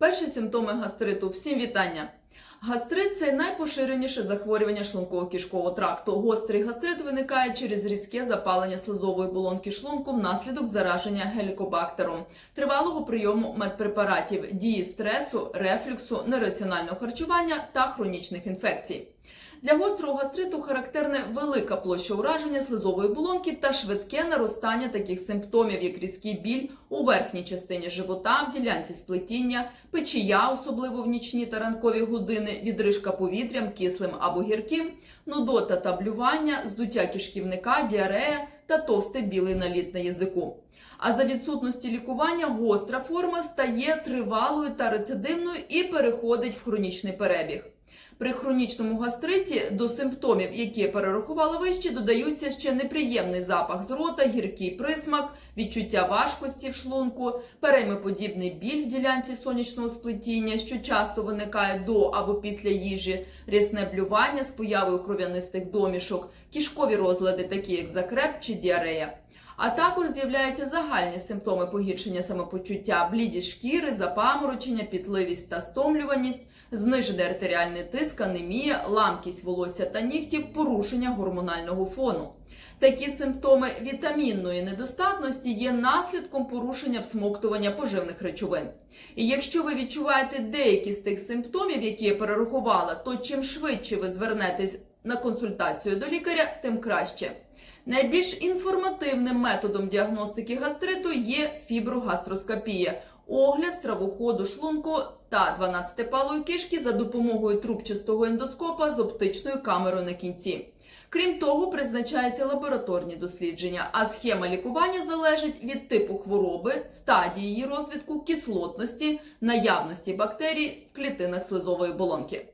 Перші симптоми гастриту. Всім вітання. Гастрит це найпоширеніше захворювання шлунково-кишкового тракту. Гострий гастрит виникає через різке запалення слизової болонки шлунку внаслідок зараження гелікобактером, тривалого прийому медпрепаратів, дії стресу, рефлюксу, нераціонального харчування та хронічних інфекцій. Для гострого гастриту характерне велика площа ураження слизової болонки та швидке наростання таких симптомів, як різкий біль у верхній частині живота, в ділянці сплетіння, печія, особливо в нічні та ранкові години, відрижка повітрям, кислим або гірким, нудота та блювання, здуття кишківника, діарея та товстий білий наліт на язику. А за відсутності лікування гостра форма стає тривалою та рецидивною і переходить в хронічний перебіг. При хронічному гастриті до симптомів, які я перерахувала вище, додаються ще неприємний запах з рота, гіркий присмак, відчуття важкості в шлунку, переймоподібний біль в ділянці сонячного сплетіння, що часто виникає до або після їжі, рясне блювання з появою кров'янистих домішок, кішкові розлади, такі як закреп чи діарея. А також з'являються загальні симптоми погіршення самопочуття, блідість шкіри, запаморочення, пітливість та стомлюваність, знижений артеріальний тиск, анемія, ламкість волосся та нігтів, порушення гормонального фону. Такі симптоми вітамінної недостатності є наслідком порушення всмоктування поживних речовин. І якщо ви відчуваєте деякі з тих симптомів, які я перерахувала, то чим швидше ви звернетесь на консультацію до лікаря, тим краще. Найбільш інформативним методом діагностики гастриту є фіброгастроскопія, огляд стравоходу шлунку та 12-палої кишки за допомогою трубчастого ендоскопа з оптичною камерою на кінці. Крім того, призначаються лабораторні дослідження, а схема лікування залежить від типу хвороби, стадії її розвитку, кислотності, наявності бактерій в клітинах слизової болонки.